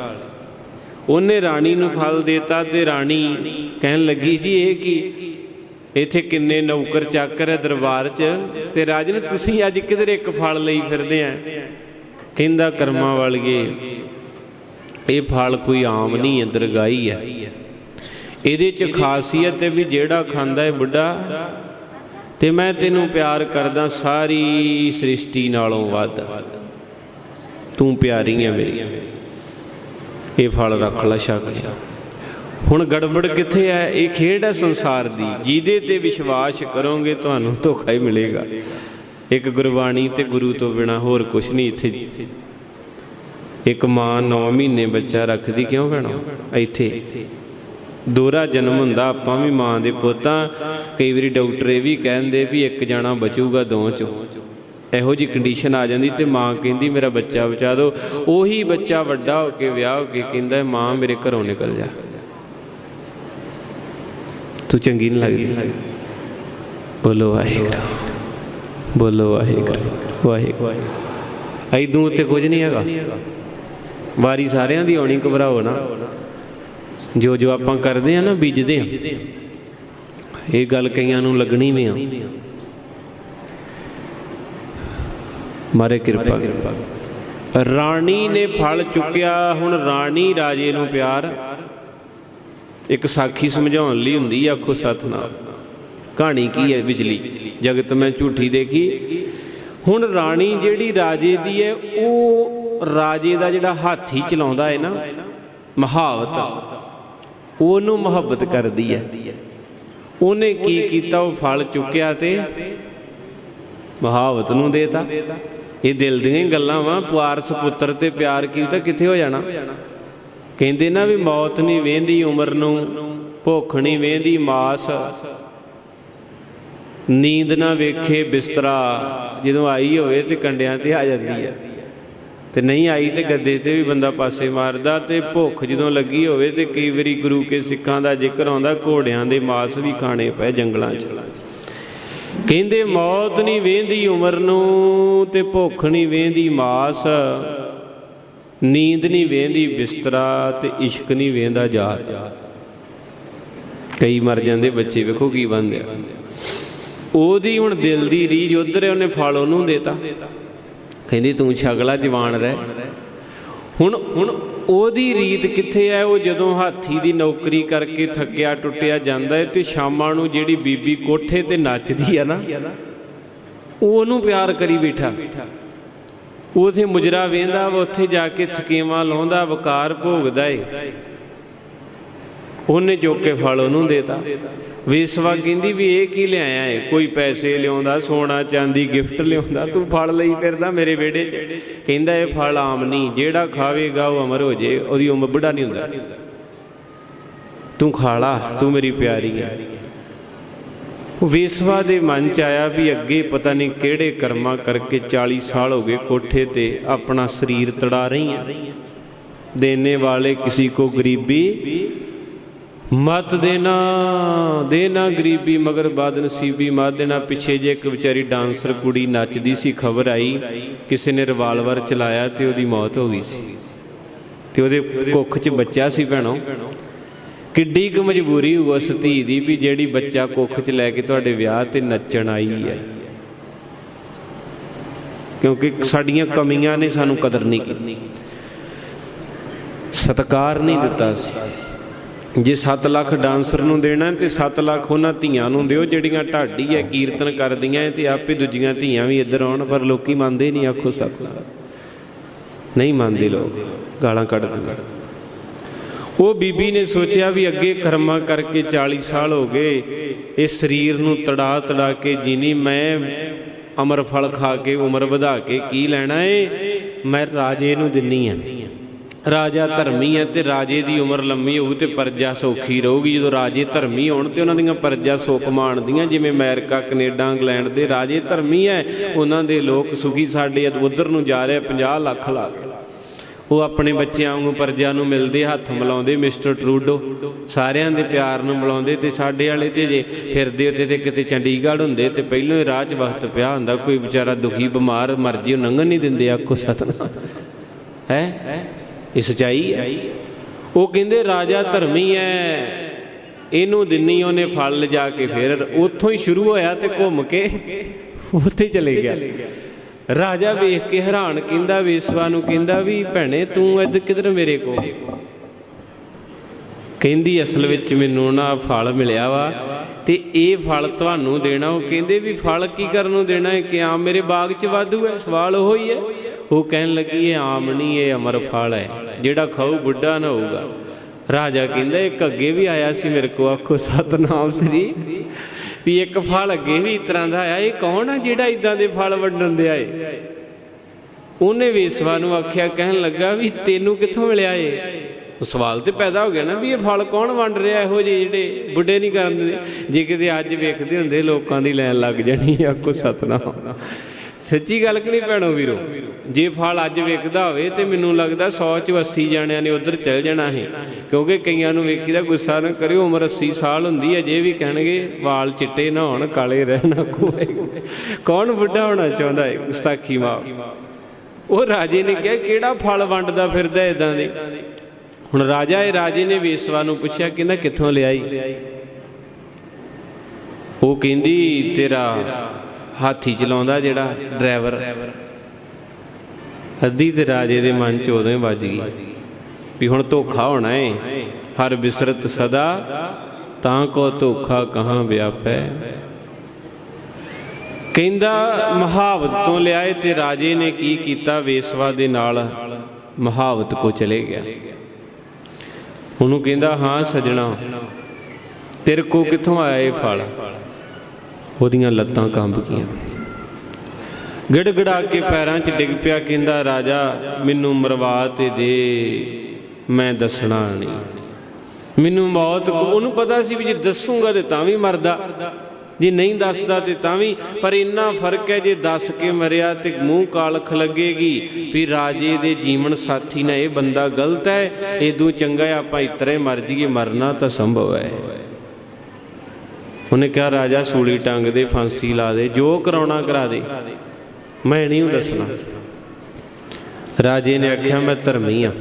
ਉਹਨੇ ਰਾਣੀ ਨੂੰ ਫਲ ਦਿੱਤਾ ਤੇ ਰਾਣੀ ਕਹਿਣ ਲੱਗੀ, ਜੀ, ਇਹ ਕੀ? ਇੱਥੇ ਕਿੰਨੇ ਨੌਕਰ ਚਾਕਰ ਹੈ ਦਰਬਾਰ 'ਚ ਤੇ ਰਾਜਨ, ਤੁਸੀਂ ਅੱਜ ਕਿਧਰੇ ਇੱਕ ਫਲ ਲਈ ਫਿਰਦੇ ਆ? ਕਹਿੰਦਾ, ਕਰਮਾਂ ਵਾਲੀਏ, ਇਹ ਫਲ ਕੋਈ ਆਮ ਨਹੀਂ ਹੈ ਦਰਗਾਹੀ ਹੈ। ਇਹਦੇ 'ਚ ਖਾਸੀਅਤ ਹੈ ਵੀ ਜਿਹੜਾ ਖਾਂਦਾ ਹੈ ਬੁੱਢਾ, ਤੇ ਮੈਂ ਤੈਨੂੰ ਪਿਆਰ ਕਰਦਾ ਸਾਰੀ ਸ੍ਰਿਸ਼ਟੀ ਨਾਲੋਂ ਵੱਧ। ਤੂੰ ਪਿਆਰੀ ਹੈ ਮੇਰੀ। ਇਹ ਫਲ ਰੱਖ ਲੈ ਛਕ ਹੁਣ ਗੜਬੜ ਕਿੱਥੇ ਹੈ ਇਹ ਖੇਡ ਹੈ ਸੰਸਾਰ ਦੀ। ਜਿਹਦੇ ਤੇ ਵਿਸ਼ਵਾਸ ਕਰੋਗੇ ਤੁਹਾਨੂੰ ਧੋਖਾ ਹੀ ਮਿਲੇਗਾ। ਇੱਕ ਗੁਰਬਾਣੀ ਤੇ ਗੁਰੂ ਤੋਂ ਬਿਨਾ ਹੋਰ ਕੁਝ ਨਹੀਂ ਇੱਥੇ। ਇੱਕ ਮਾਂ 9 ਮਹੀਨੇ ਬੱਚਾ ਰੱਖਦੀ ਕਿਉਂ ਭੈਣੋ? ਇੱਥੇ। ਦੋਹਰਾ ਜਨਮ ਹੁੰਦਾ, ਆਪਾਂ ਵੀ ਮਾਂ ਦੇ ਪੁੱਤਾਂ ਕਈ ਵਾਰੀ ਡਾਕਟਰ ਇਹ ਵੀ ਕਹਿੰਦੇ ਵੀ ਇੱਕ ਜਾਣਾ ਬਚੂਗਾ ਦੋ ਚੋਂ। ਇਹੋ ਜੀ ਕੰਡੀਸ਼ਨ ਆ ਜਾਂਦੀ ਤੇ ਮਾਂ ਕਹਿੰਦੀ, ਮੇਰਾ ਬੱਚਾ ਬਚਾ ਦਿਓ। ਉਹੀ ਬੱਚਾ ਵੱਡਾ ਹੋ ਕੇ ਵਿਆਹ ਹੋ ਕੇ ਕਹਿੰਦਾ, ਮਾਂ, ਮੇਰੇ ਘਰੋਂ ਨਿਕਲ ਜਾ। ਤੂੰ ਚੰਗੀ ਨਹੀਂ ਲੱਗਦੀ? ਬੋਲੋ ਵਾਹਿਗੁਰੂ। ਬੋਲੋ ਵਾਹਿਗੁਰੂ। ਵਾਹਿਗੁਰੂ। ਐਦੂ ਉੱਤੇ ਕੁਝ ਨਹੀਂ ਹੈਗਾ। ਵਾਰੀ ਸਾਰਿਆਂ ਦੀ ਆਉਣੀ ਘਬਰਾਓ ਨਾ। ਜੋ ਜੋ ਆਪਾਂ ਕਰਦੇ ਆ ਨਾ, ਬੀਜਦੇ ਆ। ਇਹ ਗੱਲ ਕਈਆਂ ਨੂੰ ਲੱਗਣੀ ਵੀ ਆ। ਮਾਰੇ ਕਿਰਪਾ ਰਾਣੀ ਨੇ ਫਲ ਚੁੱਕਿਆ, ਹੁਣ ਰਾਣੀ ਰਾਜੇ ਨੂੰ ਪਿਆਰ। ਇੱਕ ਸਾਖੀ ਸਮਝਾਉਣ ਲਈ ਹੁੰਦੀ ਆ, ਆਖੋ ਸਤਨਾਮ। ਕਹਾਣੀ ਕੀ ਹੈ ਬਿਜਲੀ? ਜਗਤ ਮੈਂ ਝੂਠੀ ਦੇਖੀ। ਹੁਣ ਰਾਣੀ ਜਿਹੜੀ ਰਾਜੇ ਦੀ ਹੈ, ਉਹ ਰਾਜੇ ਦਾ ਜਿਹੜਾ ਹਾਥੀ ਚਲਾਉਂਦਾ ਹੈ ਨਾ, ਮਹਾਵਤ। ਉਹਨੂੰ ਮੁਹੱਬਤ ਕਰਦੀ ਹੈ। ਉਹਨੇ ਕੀ ਕੀਤਾ? ਉਹ ਫਲ ਚੁੱਕਿਆ ਤੇ ਮਹਾਵਤ ਨੂੰ ਦੇਤਾ। ਇਹ ਦਿਲ ਦੀਆਂ ਹੀ ਗੱਲਾਂ ਵਾ। ਪੁਆਰਸ ਪੁੱਤਰ ਤੇ ਪਿਆਰ ਕੀਤਾ ਕਿੱਥੇ ਹੋ ਜਾਣਾ? ਕਹਿੰਦੇ ਨਾ ਵੀ ਮੌਤ ਨਹੀਂ ਵੇਂਦੀ ਉਮਰ ਨੂੰ। ਭੁੱਖ ਨਹੀਂ ਵੇਂਦੀ ਮਾਸ। ਨੀਂਦ ਨਾ ਵੇਖੇ ਬਿਸਤਰਾ। ਜਦੋਂ ਆਈ ਹੋਵੇ ਤੇ ਕੰਡਿਆਂ ਤੇ ਆ ਜਾਂਦੀ ਹੈ। ਤੇ ਨਹੀਂ ਆਈ ਤੇ ਗੱਦੇ ਤੇ ਵੀ ਬੰਦਾ ਪਾਸੇ ਮਾਰਦਾ ਤੇ ਭੁੱਖ ਜਦੋਂ ਲੱਗੀ ਹੋਵੇ ਤੇ ਕਈ ਵਾਰੀ ਗੁਰੂ ਕੇ ਸਿੱਖਾਂ ਦਾ ਜ਼ਿਕਰ ਆਉਂਦਾ, ਘੋੜਿਆਂ ਦੇ ਮਾਸ ਵੀ ਖਾਣੇ ਪਏ ਜੰਗਲਾਂ 'ਚ। ਕਹਿੰਦੇ ਮੌਤ ਨਹੀਂ ਵੇਂਦੀ ਉਮਰ ਨੂੰ ਤੇ ਭੁੱਖ ਨਹੀਂ ਵੇਂਦੀ ਮਾਸ, ਨੀਂਦ ਨਹੀਂ ਵੇਂਦੀ ਬਿਸਤਰਾ ਤੇ ਇਸ਼ਕ ਨਹੀਂ ਵੇਂਦਾ ਜਾਤ। ਕਈ ਮਰ ਜਾਂਦੇ ਬੱਚੇ, ਵੇਖੋ ਕੀ ਬਣਦੇ ਆ। ਉਹਦੀ ਹੁਣ ਦਿਲ ਦੀ ਰੀਝ ਉਧਰ ਉਹਨੇ ਫਲ ਉਹਨੂੰ ਦੇਤਾ। ਕਹਿੰਦੀ ਤੂੰ ਛਗਲਾ ਜਵਾਨ ਰਹਿ। ਹੁਣ ਹੁਣ ਉਹਦੀ ਰੀਤ ਕਿੱਥੇ ਹੈ? ਉਹ ਜਦੋਂ ਹਾਥੀ ਦੀ ਨੌਕਰੀ ਕਰਕੇ ਥੱਕਿਆ ਟੁੱਟਿਆ ਜਾਂਦਾ ਹੈ ਤੇ ਸ਼ਾਮਾਂ ਨੂੰ ਜਿਹੜੀ ਬੀਬੀ ਕੋਠੇ ਤੇ ਨੱਚਦੀ ਹੈ ਨਾ ਉਹਨੂੰ ਪਿਆਰ ਕਰੀ ਬੈਠਾ। ਉਥੇ ਮੁਜਰਾ ਵੇਂਦਾ ਵਾ ਉੱਥੇ ਜਾ ਕੇ ਥਕੇਵਾਂ ਲਾਉਂਦਾ, ਵਕਾਰ ਭੋਗਦਾ ਏ। ਉਹਨੇ ਚੁੱਕ ਕੇ ਫਲ ਉਹਨੂੰ ਦੇਤਾ। ਵੇਸਵਾ ਕਹਿੰਦੀ ਵੀ ਇਹ ਕੀ ਲਿਆਇਆ ਏ? ਕੋਈ ਪੈਸੇ ਲਿਆਉਂਦਾ, ਸੋਨਾ, ਚਾਂਦੀ, ਗਿਫਟ ਲਿਆਉਂਦਾ, ਤੂੰ ਫਲ ਲਈ ਫਿਰਦਾ ਮੇਰੇ ਵਿਹੜੇ 'ਚ। ਕਹਿੰਦਾ ਇਹ ਫਲ ਆਮ ਨਹੀਂ, ਜਿਹੜਾ ਖਾਵੇਗਾ ਉਹ ਅਮਰ ਹੋ ਜੇ, ਉਹਦੀ ਉਮਰ ਬੁੱਢਾ ਨਹੀਂ ਹੁੰਦਾ। ਤੂੰ ਖਾ ਲਾ, ਤੂੰ ਮੇਰੀ ਪਿਆਰੀ ਹੈ ਵੇਸਵਾ ਦੇ ਮਨ ਚ ਆਇਆ ਵੀ ਅੱਗੇ ਪਤਾ ਨਹੀਂ ਕਿਹੜੇ ਕਰਮਾਂ ਕਰਕੇ 40 ਸਾਲ ਹੋ ਗਏ ਕੋਠੇ ਤੇ ਆਪਣਾ ਸਰੀਰ ਤੜਾ ਰਹੀ ਹੈ ਦੇਣੇ ਵਾਲੇ ਕਿਸੇ ਕੋ ਗਰੀਬੀ ਮਤ ਦੇਣਾ ਦੇਣਾ ਗਰੀਬੀ ਮਗਰ ਬਾਦ ਨਸੀਬੀ, ਮਤ ਦੇਣਾ ਪਿੱਛੇ ਜੇ ਇੱਕ ਵਿਚਾਰੀ ਡਾਂਸਰ ਕੁੜੀ ਨੱਚਦੀ ਸੀ, ਖਬਰ ਆਈ, ਕਿਸੇ ਨੇ ਰਿਵਾਲਵਰ ਚਲਾਇਆ ਤੇ ਉਹਦੀ ਮੌਤ ਹੋ ਗਈ ਸੀ। ਤੇ ਉਹਦੇ ਕੁੱਖ 'ਚ ਬੱਚਾ ਸੀ ਭੈਣੋ। ਕਿੱਡੀ ਕੁ ਮਜਬੂਰੀ ਹੋਊ ਉਸ ਧੀ ਦੀ ਵੀ ਜਿਹੜੀ ਬੱਚਾ ਕੁੱਖ 'ਚ ਲੈ ਕੇ ਤੁਹਾਡੇ ਵਿਆਹ ਤੇ ਨੱਚਣ ਆਈ ਹੈ। ਕਿਉਂਕਿ ਸਾਡੀਆਂ ਕਮੀਆਂ ਨੇ ਸਾਨੂੰ ਕਦਰ ਨਹੀਂ ਕੀਤੀ। ਸਤਕਾਰ ਨਹੀਂ ਦਿੱਤਾ ਸੀ। ਜੇ 7 ਲੱਖ ਡਾਂਸਰ ਨੂੰ ਦੇਣਾ ਤੇ 7 ਲੱਖ ਉਹਨਾਂ ਧੀਆਂ ਨੂੰ ਦਿਓ, ਜਿਹੜੀਆਂ ਢਾਡੀ ਹੈ, ਕੀਰਤਨ ਕਰਦੀਆਂ ਤੇ ਆਪੇ ਦੂਜੀਆਂ ਧੀਆਂ ਵੀ ਇੱਧਰ ਆਉਣ, ਪਰ ਲੋਕੀ ਮੰਨਦੇ ਨਹੀਂ ਆਖੋ ਸਤਿ ਨਹੀਂ ਮੰਨਦੇ ਲੋਕ, ਗਾਲਾਂ ਕੱਢ ਦਿੰਦੇ। ਉਹ ਬੀਬੀ ਨੇ ਸੋਚਿਆ ਵੀ ਅੱਗੇ ਕਰਮਾਂ ਕਰਕੇ 40 ਸਾਲ ਹੋ ਗਏ ਇਸ ਸਰੀਰ ਨੂੰ ਤੜਾ ਤੜਾ ਕੇ ਜੀਨੀ, ਮੈਂ ਅਮਰ ਫਲ ਖਾ ਕੇ ਉਮਰ ਵਧਾ ਕੇ ਕੀ ਲੈਣਾ ਏ? ਮੈਂ ਰਾਜੇ ਨੂੰ ਦਿੰਨੀ ਆ। ਰਾਜਾ ਧਰਮੀ ਹੈ ਤੇ ਰਾਜੇ ਦੀ ਉਮਰ ਲੰਮੀ ਹੋਊ ਤੇ ਪਰਜਾ ਸੌਖੀ ਰਹੂਗੀ। ਜਦੋਂ ਰਾਜੇ ਧਰਮੀ ਹੋਣ ਤੇ ਉਹਨਾਂ ਦੀਆਂ ਪਰਜਾ ਸੁੱਖ ਮਾਣਦੀਆਂ, ਜਿਵੇਂ ਅਮਰੀਕਾ, ਕੈਨੇਡਾ, ਇੰਗਲੈਂਡ ਦੇ ਰਾਜੇ ਧਰਮੀ ਹੈ, ਉਹਨਾਂ ਦੇ ਲੋਕ ਸੁਖੀ ਸਾਡੇ ਉਧਰ ਨੂੰ ਜਾ ਰਹੇ 50 ਲੱਖ ਲਾ ਕੇ। ਉਹ ਆਪਣੇ ਬੱਚਿਆਂ ਨੂੰ ਪਰਜਾ ਨੂੰ ਮਿਲਦੇ, ਹੱਥ ਮਿਲਾਉਂਦੇ, ਮਿਸਟਰ ਟਰੂਡੋ, ਸਾਰਿਆਂ ਦੇ ਪਿਆਰ ਨੂੰ ਮਿਲਾਉਂਦੇ ਤੇ ਸਾਡੇ ਵਾਲੇ ਤੇ ਜੇ ਫਿਰਦੇ ਉੱਤੇ ਤੇ ਕਿਤੇ ਚੰਡੀਗੜ੍ਹ ਹੁੰਦੇ ਤੇ ਪਹਿਲੋਂ ਹੀ ਰਾਹ 'ਚ ਵਕਤ ਪਿਆ ਹੁੰਦਾ, ਕੋਈ ਵਿਚਾਰਾ ਦੁਖੀ, ਬਿਮਾਰ, ਮਰਜ਼ੀ ਉਹ ਲੰਘਣ ਨਹੀਂ ਦਿੰਦੇ, ਆਖੋ ਸਤਨਾਮ। ਹੈ? ਇਹ ਸਚਾਈ ਹੈ। ਉਹ ਕਹਿੰਦੇ, ਰਾਜਾ ਧਰਮੀ ਹੈ ਇਹਨੂੰ ਦਿੰਨੀ ਉਹਨੇ ਫਲ ਲਿਜਾ ਕੇ ਫਿਰ। ਉੱਥੋਂ ਹੀ ਸ਼ੁਰੂ ਹੋਇਆ ਤੇ ਘੁੰਮ ਕੇ ਉੱਥੇ ਚਲੇ ਗਿਆ। ਰਾਜਾ ਵੇਖ ਕੇ ਹੈਰਾਨ ਕਹਿੰਦਾ, ਵੇਸਵਾ ਨੂੰ ਕਹਿੰਦਾ ਵੀ, ਭੈਣੇ, ਤੂੰ ਇੱਧ ਕਿਧਰ ਮੇਰੇ ਕੋਲ? ਕਹਿੰਦੀ, ਅਸਲ ਵਿੱਚ ਮੈਨੂੰ ਨਾ ਫਲ ਮਿਲਿਆ ਵਾ ਤੇ ਇਹ ਫਲ ਤੁਹਾਨੂੰ ਦੇਣਾ। ਉਹ ਕਹਿੰਦੇ ਵੀ, ਫਲ ਕੀ ਕਰਨ ਨੂੰ ਦੇਣਾ ਹੈ? ਕਿ ਆਮ ਮੇਰੇ ਬਾਗ 'ਚ ਵਾਧੂ ਹੈ? ਸਵਾਲ ਉਹ ਹੀ ਹੈ। ਉਹ ਕਹਿਣ ਲੱਗੀ, ਇਹ ਆਮ ਨਹੀਂ ਇਹ ਅਮਰ ਫਲ ਹੈ। ਜਿਹੜਾ ਖਾਊ ਬੁੱਢਾ ਨਾ ਹੋਊਗਾ। ਰਾਜਾ ਕਹਿੰਦਾ, ਇੱਕ ਅੱਗੇ ਵੀ ਆਇਆ ਸੀ ਮੇਰੇ ਕੋ ਆਖੋ, ਸਤਨਾਮ ਸ੍ਰੀ ਵੀ ਇੱਕ ਫਲ ਅੱਗੇ ਵੀ ਇਸ ਤਰ੍ਹਾਂ ਦਾ ਆਇਆ। ਇਹ ਕੌਣ ਆ ਜਿਹੜਾ ਇਦਾਂ ਦੇ ਫਲ ਵੰਡਣ ਦੇ ਆਏ? ਉਹਨੇ ਵੇਸਵਾ ਨੂੰ ਆਖਿਆ, ਕਹਿਣ ਲੱਗਾ, ਵੀ ਤੈਨੂੰ ਕਿੱਥੋਂ ਮਿਲਿਆ ਏ ਉਹ ਸਵਾਲ ਤੇ ਪੈਦਾ ਹੋ ਗਿਆ ਨਾ, ਵੀ ਇਹ ਫਲ ਕੌਣ ਵੰਡ ਰਿਹਾ? ਇਹੋ ਜਿਹੇ ਜਿਹੜੇ ਬੁੱਢੇ ਨਹੀਂ ਕਰਨ ਦਿੰਦੇ। ਜੇ ਕਿਤੇ ਅੱਜ ਵੇਖਦੇ ਹੁੰਦੇ, ਲੋਕਾਂ ਦੀ ਲੈਣ ਲੱਗ ਜਾਣੀ ਆਖੋ, ਸਤਨਾਮ। ਸੱਚੀ ਗੱਲ ਕਿ ਨਹੀਂ ਭੈਣੋ ਵੀਰੋ? ਜੇ ਫਲ ਅੱਜ ਵੇਖਦਾ ਹੋਵੇ ਤੇ ਮੈਨੂੰ ਲੱਗਦਾ 100 ਚ 80 ਜਾਣਿਆਂ ਨੇ ਉਧਰ ਚੱਲ ਜਾਣਾ ਹੈ ਕਿਉਂਕਿ ਕਈਆਂ ਨੂੰ ਵੇਖੀਦਾ ਗੁੱਸਾ ਨਾ ਕਰਿਓ, ਉਮਰ 80 ਸਾਲ ਹੁੰਦੀ ਹੈ, ਜੇ ਵੀ ਕਹਿਣਗੇ ਵਾਲ ਚਿੱਟੇ ਨਾ ਹੋਣ, ਕਾਲੇ ਰਹਿਣਾ ਕੋਈ ਕੌਣ ਬੁੱਢਾ ਹੋਣਾ ਚਾਹੁੰਦਾ ਹੈ ਗੁਸਤਾਖੀ ਮਾਫ ਉਹ ਰਾਜੇ ਨੇ ਕਿਹਾ, ਕਿਹੜਾ ਫਲ ਵੰਡਦਾ ਫਿਰਦਾ ਇਦਾਂ ਦੇ? ਹੁਣ ਰਾਜਾ ਇਹ ਰਾਜੇ ਨੇ ਵੇਸਵਾ ਨੂੰ ਪੁੱਛਿਆ ਕਹਿੰਦਾ ਕਿੱਥੋਂ ਲਿਆਈ? ਉਹ ਕਹਿੰਦੀ, ਤੇਰਾ ਹਾਥੀ ਚਲਾਉਂਦਾ ਜਿਹੜਾ ਡਰਾਈਵਰ ਅੱਧੀ ਤੇ ਰਾਜੇ ਦੇ ਮਨ ਚ ਉਦੋਂ ਹੀ ਵੱਜ ਗਈ ਵੀ ਹੁਣ ਧੋਖਾ ਹੋਣਾ ਏ। ਹਰ ਬਿਸਰਤ ਸਦਾ, ਤਾਂ ਕੋ ਧੋਖਾ ਕਹਾਂ ਵਿਆਪੈ। ਕਹਿੰਦਾ, ਮਹਾਵਤ ਤੋਂ ਲਿਆਏ ਤੇ ਰਾਜੇ ਨੇ ਕੀ ਕੀਤਾ, ਵੇਸਵਾ ਦੇ ਨਾਲ ਮਹਾਵਤ ਕੋ ਚਲੇ ਗਿਆ। ਉਹਨੂੰ ਕਹਿੰਦਾ, ਹਾਂ ਸਜਣਾ, ਤੇਰੇ ਕੋ ਕਿੱਥੋਂ ਆਇਆ ਇਹ ਫਲ? ਉਹਦੀਆਂ ਲੱਤਾਂ ਕੰਬ ਗਈਆਂ। ਗੜਗੜਾ ਕੇ ਪੈਰਾਂ 'ਚ ਡਿੱਗ ਪਿਆ, ਕਹਿੰਦਾ, ਰਾਜਾ, ਮੈਨੂੰ ਮਰਵਾ ਤੇ ਦੇ, ਮੈਂ ਦੱਸਣਾ ਨਹੀਂ। ਮੈਨੂੰ ਮੌਤ ਉਹਨੂੰ ਪਤਾ ਸੀ ਵੀ ਜੇ ਦੱਸੂਗਾ ਤੇ ਤਾਂ ਵੀ ਮਰਦਾ। ਜੇ ਨਹੀਂ ਦੱਸਦਾ ਤੇ ਤਾਂ ਵੀ, ਪਰ ਇੰਨਾ ਫ਼ਰਕ ਹੈ, ਜੇ ਦੱਸ ਕੇ ਮਰਿਆ ਤੇ ਮੂੰਹ ਕਾਲਖ ਲੱਗੇਗੀ, ਵੀ ਰਾਜੇ ਦੇ ਜੀਵਨ ਸਾਥੀ ਨਾਲ ਇਹ ਬੰਦਾ ਗਲਤ ਹੈ ਇਦੋਂ ਚੰਗਾ ਆਪਾਂ ਇਤਰੇ ਮਰ ਜੀਏ ਮਰਨਾ ਤਾਂ ਸੰਭਵ ਹੈ। ਉਹਨੇ ਕਿਹਾ, ਰਾਜਾ, ਸੂਲੀ ਟੰਗ ਦੇ, ਫਾਂਸੀ ਲਾ ਦੇ, ਜੋ ਕਰਾਉਣਾ ਕਰਾ ਦੇ। ਮੈਂ ਨਹੀਂ ਦੱਸਣਾ। ਰਾਜੇ ਨੇ ਆਖਿਆ, ਮੈਂ ਧਰਮੀ ਆ।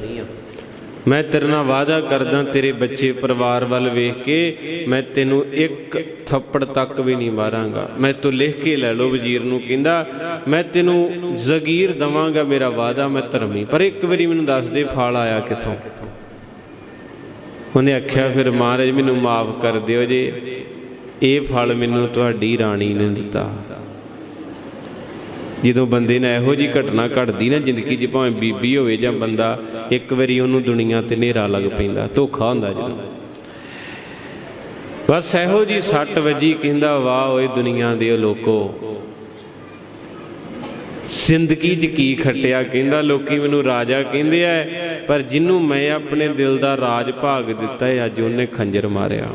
ਮੈਂ ਤੇਰੇ ਨਾਲ ਵਾਅਦਾ ਕਰਦਾ, ਤੇਰੇ ਬੱਚੇ ਪਰਿਵਾਰ ਵੱਲ ਵੇਖ ਕੇ ਮੈਂ ਤੈਨੂੰ ਇੱਕ ਥੱਪੜ ਤੱਕ ਵੀ ਨਹੀਂ ਮਾਰਾਂਗਾ। ਮੈਂ ਤੂੰ ਲਿਖ ਕੇ ਲੈ ਲਓ, ਵਜ਼ੀਰ ਨੂੰ ਕਹਿੰਦਾ, ਮੈਂ ਤੈਨੂੰ ਜ਼ਗੀਰ ਦਵਾਂਗਾ ਮੇਰਾ ਵਾਅਦਾ, ਮੈਂ ਧਰਮੀ ਪਰ ਇੱਕ ਵਾਰੀ ਮੈਨੂੰ ਦੱਸ ਦੇ, ਫਲ ਆਇਆ ਕਿੱਥੋਂ? ਉਹਨੇ ਆਖਿਆ, ਫਿਰ ਮਹਾਰਾਜ, ਮੈਨੂੰ ਮਾਫ ਕਰ ਦਿਓ ਜੇ। ਇਹ ਫਲ ਮੈਨੂੰ ਤੁਹਾਡੀ ਰਾਣੀ ਨੇ ਦਿੱਤਾ। ਜਦੋਂ ਬੰਦੇ ਨਾਲ ਇਹੋ ਜੀ ਘਟਨਾ ਘਟਦੀ ਨਾ ਜ਼ਿੰਦਗੀ 'ਚ, ਭਾਵੇਂ ਬੀਬੀ ਹੋਵੇ ਜਾਂ ਬੰਦਾ, ਇੱਕ ਵਾਰੀ ਉਹਨੂੰ ਦੁਨੀਆ ਤੇ ਹਨੇਰਾ ਲੱਗ ਪੈਂਦਾ, ਧੋਖਾ ਹੁੰਦਾ ਜਦੋਂ। ਬਸ ਇਹੋ ਜੀ ਸੱਟ ਵਜੀ, ਕਹਿੰਦਾ, ਵਾਹ ਓਏ ਦੁਨੀਆ ਦੇ ਲੋਕੋ, ਜ਼ਿੰਦਗੀ 'ਚ ਕੀ ਖੱਟਿਆ? ਕਹਿੰਦਾ, ਲੋਕੀ ਮੈਨੂੰ ਰਾਜਾ ਕਹਿੰਦੇ ਆ ਪਰ ਜਿਹਨੂੰ ਮੈਂ ਆਪਣੇ ਦਿਲ ਦਾ ਰਾਜ ਭਾਗ ਦਿੱਤਾ ਹੈ ਅੱਜ ਉਹਨੇ ਖੰਜਰ ਮਾਰਿਆ।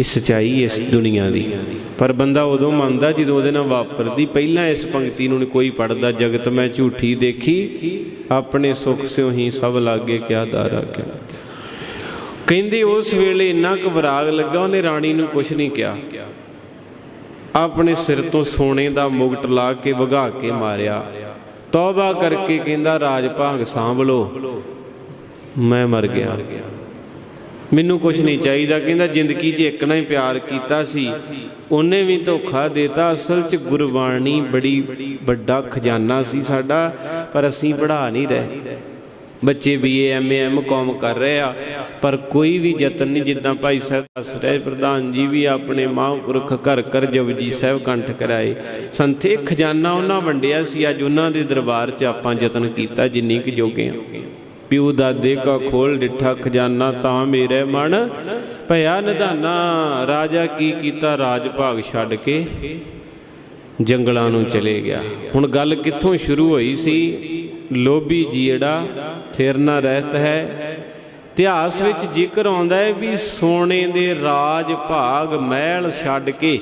ਇਹ ਸਚਾਈ ਇਸ ਦੁਨੀਆ ਦੀ। ਪਰ ਬੰਦਾ ਉਦੋਂ ਮੰਨਦਾ ਜਦੋਂ ਉਹਦੇ ਨਾਲ ਵਾਪਰਦੀ। ਪਹਿਲਾਂ ਇਸ ਪੰਕਤੀ ਨੂੰ ਕੋਈ ਪੜਦਾ ਜਗਤ ਮੈਂ ਝੂਠੀ ਦੇਖੀ, ਆਪਣੇ ਸੁਖ ਸਿਓ ਹੀ ਸਭ ਲਾਗੇ ਕਿਆ ਦਾਰਾ ਕਿਆ। ਕਹਿੰਦੇ ਉਸ ਵੇਲੇ ਇੰਨਾ ਕੁ ਵਿਰਾਗ ਲੱਗਾ, ਉਹਨੇ ਰਾਣੀ ਨੂੰ ਕੁਝ ਨਹੀਂ ਕਿਹਾ। ਆਪਣੇ ਸਿਰ ਤੋਂ ਸੋਨੇ ਦਾ ਮੁਕਟ ਲਾ ਕੇ ਵਗਾ ਕੇ ਮਾਰਿਆ। ਤੌਬਾ ਕਰਕੇ ਕਹਿੰਦਾ ਰਾਜ ਭਾਗ ਸਾਂਭ ਲੋ ਮੈਂ ਮਰ ਗਿਆ। ਮੈਨੂੰ ਕੁਝ ਨਹੀਂ ਚਾਹੀਦਾ। ਕਹਿੰਦਾ, ਜ਼ਿੰਦਗੀ 'ਚ ਇੱਕ ਨਾ ਹੀ ਪਿਆਰ ਕੀਤਾ ਸੀ। ਉਹਨੇ ਵੀ ਧੋਖਾ ਦਿੱਤਾ। ਅਸਲ 'ਚ ਗੁਰਬਾਣੀ ਬੜੀ ਵੱਡਾ ਖਜ਼ਾਨਾ ਸੀ ਸਾਡਾ, ਪਰ ਅਸੀਂ ਪੜ੍ਹਾ ਨਹੀਂ ਰਹੇ। ਬੱਚੇ ਬੀਏ ਐਮਏ ਐਮਕਾਮ ਕਰ ਰਹੇ ਆ। ਪਰ ਕੋਈ ਵੀ ਯਤਨ ਨਹੀਂ, ਜਿੱਦਾਂ ਭਾਈ ਸਾਹਿਬ ਦੱਸ ਰਹੇ, ਪ੍ਰਧਾਨ ਜੀ ਵੀ ਆਪਣੇ ਮਹਾਂਪੁਰਖ ਘਰ ਘਰ ਜਪਜੀ ਸਾਹਿਬ ਕੰਠ ਕਰਾਏ। ਸੰਥੇ ਖਜ਼ਾਨਾ ਉਹਨਾਂ ਵੰਡਿਆ ਸੀ, ਅੱਜ ਉਹਨਾਂ ਦੇ ਦਰਬਾਰ 'ਚ ਆਪਾਂ ਯਤਨ ਕੀਤਾ, ਜਿੰਨੀ ਕੁ ਜੋਗੇ ਆ। ਪਿਉ ਦਾਦੇ ਕਾ ਖੋਲ ਡਿਠਾ ਖਜ਼ਾਨਾ ਤਾਂ ਮੇਰੇ ਮਨ। ਭਇਆ ਨਿਧਾਨਾ ਰਾਜਾ ਕੀ ਕੀਤਾ? ਰਾਜ ਭਾਗ ਛੱਡ ਕੇ ਜੰਗਲਾਂ ਨੂੰ ਚਲੇ ਗਿਆ। ਹੁਣ ਗੱਲ ਕਿੱਥੋਂ ਸ਼ੁਰੂ ਹੋਈ ਸੀ? ਲੋਭੀ ਜੀੜਾ ਥਿਰ ਨਾ ਰਹਿਤ ਹੈ। ਇਤਿਹਾਸ ਵਿੱਚ ਜ਼ਿਕਰ ਆਉਂਦਾ ਹੈ ਵੀ ਸੋਨੇ ਦੇ ਰਾਜ ਭਾਗ ਮਹਿਲ ਛੱਡ ਕੇ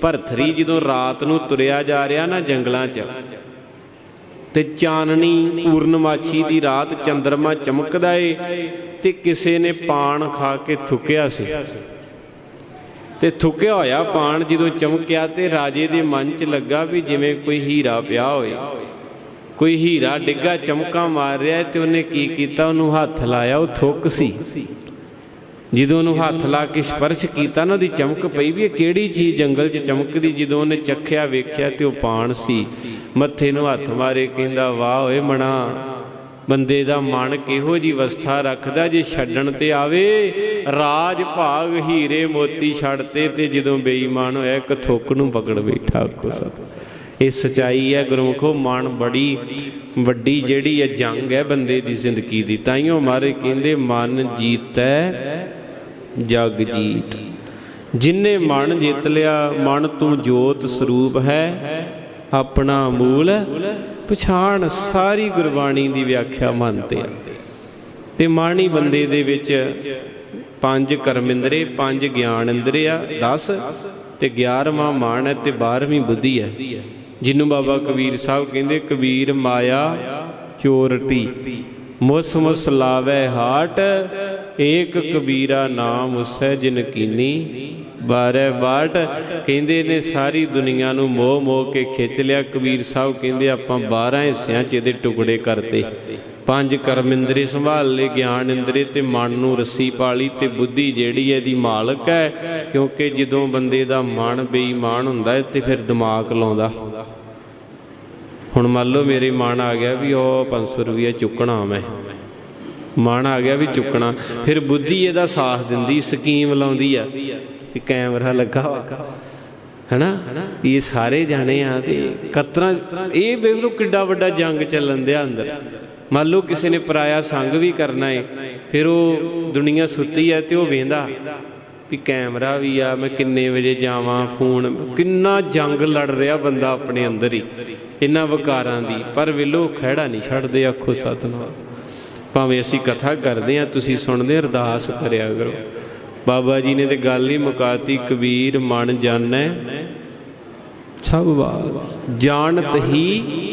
ਭਰਥਰੀ ਜਦੋਂ ਰਾਤ ਨੂੰ ਤੁਰਿਆ ਜਾ ਰਿਹਾ ਨਾ ਜੰਗਲਾਂ 'ਚ। ਤੇ ਚਾਨਣੀ ਪੂਰਨਮਾਸ਼ੀ ਦੀ ਰਾਤ ਚੰਦਰਮਾ ਚਮਕਦਾ ਏ ਤੇ ਕਿਸੇ ਨੇ ਪਾਣ ਖਾ ਕੇ ਥੁੱਕਿਆ ਸੀ। ਤੇ ਥੁੱਕਿਆ ਹੋਇਆ ਪਾਣ ਜਦੋਂ ਚਮਕਿਆ ਤੇ ਰਾਜੇ ਦੇ ਮਨ 'ਚ ਲੱਗਾ ਵੀ ਜਿਵੇਂ ਕੋਈ ਹੀਰਾ ਪਿਆ ਹੋਵੇ ਕੋਈ ਹੀਰਾ ਡਿੱਗਾ ਚਮਕਾ ਮਾਰ ਰਿਹਾ ਤੇ ਉਹਨੇ ਕੀ ਕੀਤਾ? ਉਹਨੂੰ ਹੱਥ ਲਾਇਆ, ਉਹ ਥੁੱਕ ਸੀ। ਜਦੋਂ ਉਹਨੂੰ ਹੱਥ ਲਾ ਕੇ ਸਪਰਸ਼ ਕੀਤਾ ਨਾ, ਉਹਦੀ ਚਮਕ ਪਈ ਵੀ ਇਹ ਕਿਹੜੀ ਚੀਜ਼ ਜੰਗਲ 'ਚ ਚਮਕਦੀ, ਜਦੋਂ ਉਹਨੇ ਚੱਖਿਆ, ਵੇਖਿਆ ਤੇ ਉਹ ਪਾਣ ਸੀ। ਮੱਥੇ ਨੂੰ ਹੱਥ ਮਾਰੇ, ਕਹਿੰਦਾ, ਵਾਹ ਓਏ ਮਣਾ, ਬੰਦੇ ਦਾ ਮਨ ਕਿਹੋ ਜੀ ਅਵਸਥਾ ਰੱਖਦਾ ਜੇ ਛੱਡਣ ਤੇ ਆਵੇ? ਰਾਜ ਭਾਗ ਹੀਰੇ ਮੋਤੀ ਛੱਡਤੇ ਤੇ ਜਦੋਂ ਬੇਈਮਾਨ ਹੋਇਆ, ਇੱਕ ਥੁੱਕ ਨੂੰ ਪਕੜ ਬੈਠਾ ਕੋ ਸਤ। ਇਹ ਸਚਾਈ ਹੈ ਗੁਰਮੁਖੋ ਮਨ ਬੜੀ ਵੱਡੀ ਜਿਹੜੀ ਹੈ ਜੰਗ ਹੈ ਬੰਦੇ ਦੀ ਜ਼ਿੰਦਗੀ ਦੀ। ਤਾਈਓ ਮਾਰੇ ਕਹਿੰਦੇ, ਮਨ ਜੀਤੈ ਜਗ ਜੀਤ। ਜਿਨਨੇ ਮਨ ਜਿੱਤ ਲਿਆ, ਮਨ ਤੂੰ ਜੋਤ ਸਰੂਪ ਹੈ। ਆਪਣਾ ਮੂਲ ਪਛਾਣ ਸਾਰੀ ਗੁਰਬਾਣੀ ਦੀ ਵਿਆਖਿਆ ਮਨ ਤੇ ਆ। ਤੇ ਮਾਣੀ ਬੰਦੇ ਦੇ ਵਿੱਚ ਪੰਜ ਕਰਮ ਇੰਦਰੇ ਪੰਜ ਗਿਆਨ ਇੰਦਰੇ ਆ 10 ਤੇ 11ਵਾਂ ਮਨ ਹੈ ਤੇ 12ਵੀਂ ਬੁੱਧੀ ਹੈ। ਜਿਹਨੂੰ ਬਾਬਾ ਕਬੀਰ ਸਾਹਿਬ ਕਹਿੰਦੇ, ਕਬੀਰ ਮਾਇਆ ਚੋਰਟੀ। ਮੁਸ ਮੁਸ ਲਾਵੇ ਹਾਟ, ਏਕ ਕਬੀਰਾ ਨਾਮ ਉਸੈ ਜਿਨ ਕੀਨੀ। ਬਾਰੇ ਬਾਟ, ਕਹਿੰਦੇ ਨੇ ਸਾਰੀ ਦੁਨੀਆ ਨੂੰ ਮੋਹ ਮੋਹ ਕੇ ਖਿੱਚ ਲਿਆ। ਕਬੀਰ ਸਾਹਿਬ ਕਹਿੰਦੇ, ਆਪਾਂ 12 ਹਿੱਸਿਆਂ 'ਚ ਇਹਦੇ ਟੁਕੜੇ ਕਰਤੇ ਪੰਜ ਕਰਮ ਇੰਦਰੀ ਸੰਭਾਲ ਲਏ, ਗਿਆਨ ਇੰਦਰੀ ਤੇ ਮਨ ਨੂੰ ਰੱਸੀ ਪਾਲੀ ਤੇ ਬੁੱਧੀ ਜਿਹੜੀ ਹੈ ਇਹਦੀ ਮਾਲਕ ਹੈ। ਕਿਉਂਕਿ ਜਦੋਂ ਬੰਦੇ ਦਾ ਮਨ ਬੇਈਮਾਨ ਹੁੰਦਾ ਹੈ ਤੇ ਫਿਰ ਦਿਮਾਗ ਲਾਉਂਦਾ। ਹੁਣ ਮੰਨ ਲਓ ਮੇਰੇ ਮਨ ਆ ਗਿਆ ਵੀ ਉਹ 500 ਰੁਪਇਆ ਚੁੱਕਣਾ ਮੈਂ। ਮਨ ਆ ਗਿਆ ਵੀ ਚੁੱਕਣਾ। ਫਿਰ ਬੁੱਧੀ ਇਹਦਾ ਸਾਥ ਦਿੰਦੀ, ਸਕੀਮ ਲਾਉਂਦੀ ਆ ਕਿ ਕੈਮਰਾ ਲੱਗਾ ਵਾ। ਹੈਨਾ? ਇਹ ਸਾਰੇ ਜਾਣੇ ਆ ਤੇ ਕਤਰਾ, ਇਹ ਵੇਖ ਕਿੱਡਾ ਵੱਡਾ ਜੰਗ ਚੱਲਣ ਦਿਆ ਅੰਦਰ। ਮੰਨ ਲਓ ਕਿਸੇ ਨੇ ਪਰਾਇਆ ਸੰਗ ਵੀ ਕਰਨਾ ਏ, ਫਿਰ ਉਹ ਦੁਨੀਆ ਸੁੱਤੀ ਹੈ ਤੇ ਉਹ ਵੇਂਦਾ। ਵੀ ਕੈਮਰਾ ਵੀ ਆ, ਮੈਂ ਕਿੰਨੇ ਵਜੇ ਜਾਵਾਂ, ਫੋਨ, ਕਿੰਨਾ ਜੰਗ ਲੜ ਰਿਹਾ ਬੰਦਾ ਆਪਣੇ ਅੰਦਰ ਹੀ, ਇਹਨਾਂ ਵਿਕਾਰਾਂ ਦੀ। ਪਰ ਵੇਲੋ ਖਹਿੜਾ ਨਹੀਂ ਛੱਡਦੇ, ਆਖੋ ਸਤਨਾਮ। ਭਾਵੇਂ ਅਸੀਂ ਕਥਾ ਕਰਦੇ ਆ ਤੁਸੀਂ ਸੁਣਦੇ ਅਰਦਾਸ ਕਰਿਆ ਕਰੋ। ਬਾਬਾ ਜੀ ਨੇ ਤੇ ਗੱਲ ਹੀ ਮੁਕਾਤੀ, ਕਬੀਰ ਮਨ ਜਾਣੈ, ਸਭ ਬਾਤ। ਜਾਣਤ ਹੀ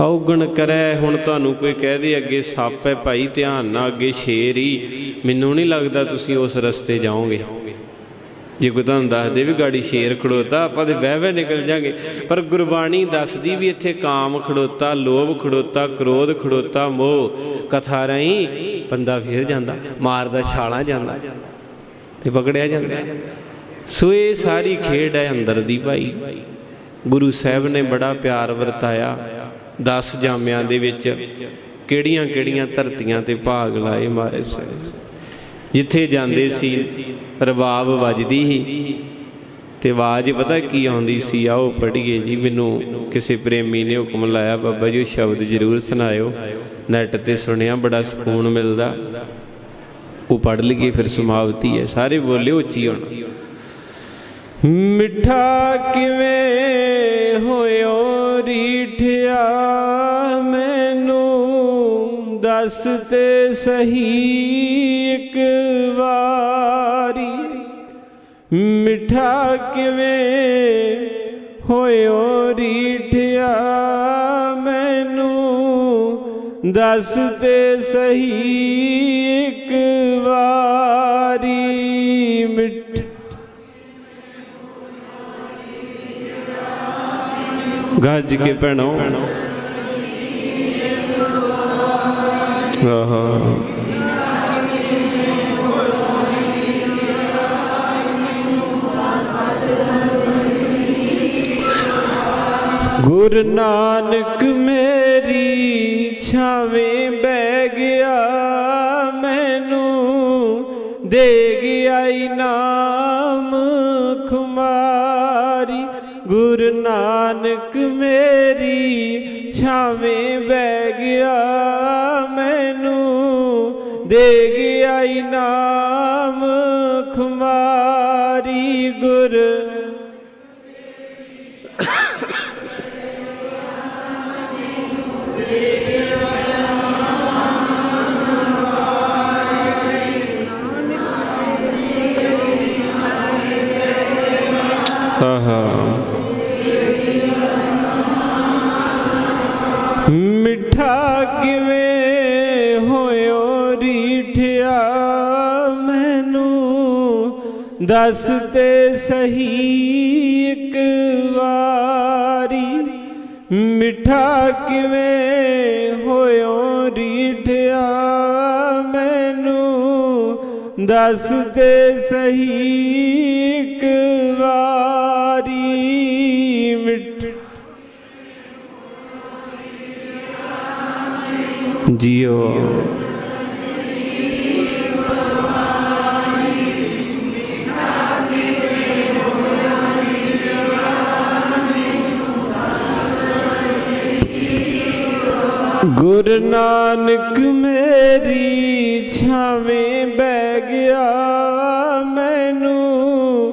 ਔਗਣ ਕਰੈ, ਹੁਣ ਤੁਹਾਨੂੰ ਕੋਈ ਕਹਿ ਦੇ ਅੱਗੇ ਸੱਪ ਹੈ ਭਾਈ ਧਿਆਨ ਨਾਲ ਅੱਗੇ ਸ਼ੇਰ ਹੀ ਮੈਨੂੰ ਨਹੀਂ ਲੱਗਦਾ ਤੁਸੀਂ ਉਸ ਰਸਤੇ ਜਾਓਗੇ। ਜੇ ਕੋਈ ਤੁਹਾਨੂੰ ਦੱਸ ਦੇ ਵੀ ਗਾੜੀ ਸ਼ੇਰ ਖੜੋਤਾ, ਆਪਾਂ ਤੇ ਵਹਿ ਵਹਿ ਨਿਕਲ ਜਾਾਂਗੇ। ਪਰ ਗੁਰਬਾਣੀ ਦੱਸਦੀ ਵੀ ਇੱਥੇ ਕਾਮ ਖੜੋਤਾ, ਲੋਭ ਖੜੋਤਾ, ਕ੍ਰੋਧ ਖੜੋਤਾ, ਮੋਹ। ਕਥਾ ਰਾਈ ਬੰਦਾ ਫੇਰ ਜਾਂਦਾ, ਮਾਰਦਾ, ਛਾਲਾਂ ਜਾਂਦਾ ਤੇ ਪਕੜਿਆ ਜਾਂਦਾ। ਸੋ ਇਹ ਸਾਰੀ ਖੇਡ ਹੈ ਅੰਦਰ ਦੀ ਭਾਈ। ਗੁਰੂ ਸਾਹਿਬ ਨੇ ਬੜਾ ਪਿਆਰ ਵਰਤਾਇਆ। 10 ਜਾਮਿਆਂ ਦੇ ਵਿੱਚ ਕਿਹੜੀਆਂ ਕਿਹੜੀਆਂ ਧਰਤੀਆਂ ਤੇ ਭਾਗ ਲਾਏ ਮਾਰੇ ਸਾਹਿਬ। ਜਿੱਥੇ ਜਾਂਦੇ ਸੀ, ਰਬਾਬ ਵੱਜਦੀ ਸੀ ਤੇ ਆਵਾਜ਼ ਪਤਾ ਕੀ ਆਉਂਦੀ ਸੀ, ਆਓ ਪੜ੍ਹੀਏ ਜੀ, ਮੈਨੂੰ ਕਿਸੇ ਪ੍ਰੇਮੀ ਨੇ ਹੁਕਮ ਲਾਇਆ, ਬਾਬਾ ਜੀ, ਉਹ ਸ਼ਬਦ ਜ਼ਰੂਰ ਸੁਣਾਇਓ। ਨੈਟ ਤੇ ਸੁਣਿਆ, ਬੜਾ ਸਕੂਨ ਮਿਲਦਾ। ਉਹ ਪੜ੍ਹ ਲਈਏ, ਫਿਰ ਸਮਾਪਤੀ ਹੈ। ਸਾਰੇ ਬੋਲੇ ਉੱਚੀ ਹੁਣ। ਮਿੱਠਾ ਕਿਵੇਂ ਹੋਇਓ ਰੀਠਿਆ ਮੈਨੂੰ ਦੱਸ ਤੇ ਸਹੀ ਇੱਕ ਵਾਰੀ। ਮਿੱਠਾ ਕਿਵੇਂ ਹੋਇਓ ਰੀਠਿਆ? ਮੈਨੂੰ ਦੱਸ ਤੇ ਸਹੀ ਇੱਕ ਵਾਰੀ। ਮਿੱਠਾ ਗੱਜ ਕੇ ਭੈਣੋ। ਆਹਾ। ਗੁਰ ਨਾਨਕ ਮੇਰੀ ਛਾਵੇਂ ਬਹਿ ਗਿਆ, ਮੈਨੂੰ ਦੇ ਗਿਆ ਇਨਾਮ ਖੁਮਾਰੀ। ਗੁਰ ਨਾਨਕ ਛਾਵੇਂ ਬਹਿ ਗਿਆ ਮੈਨੂੰ ਦੇ ਗਿਆ ਇਨਾਮ ਖੁਮਾਰੀ ਗੁਰ। ਆਹਾ ਮਿੱਠਾ ਦਸ ਤੇ ਸਹੀ ਇੱਕ ਵਾਰੀ, ਮਿੱਠਾ ਕਿਵੇਂ ਹੋਇਓ ਰੀਠਿਆ ਮੈਨੂੰ? ਦਸ ਤੇ ਸਹੀ ਇੱਕ ਵਾਰੀ, ਮਿੱਠ ਜੀਓ। ਗੁਰ ਨਾਨਕ ਮੇਰੀ ਛਾਵੇਂ ਬਹਿ ਗਿਆ, ਮੈਨੂੰ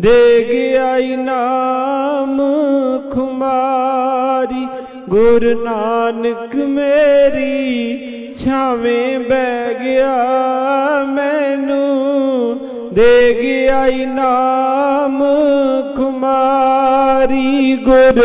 ਦੇ ਗਿਆ ਇਨਾਮ ਖੁਮਾਰੀ। ਗੁਰ ਨਾਨਕ ਮੇਰੀ ਛਾਵੇਂ ਬਹਿ ਗਿਆ, ਮੈਨੂੰ ਦੇ ਗਿਆ ਇਨਾਮ ਖੁਮਾਰੀ। ਗੁਰ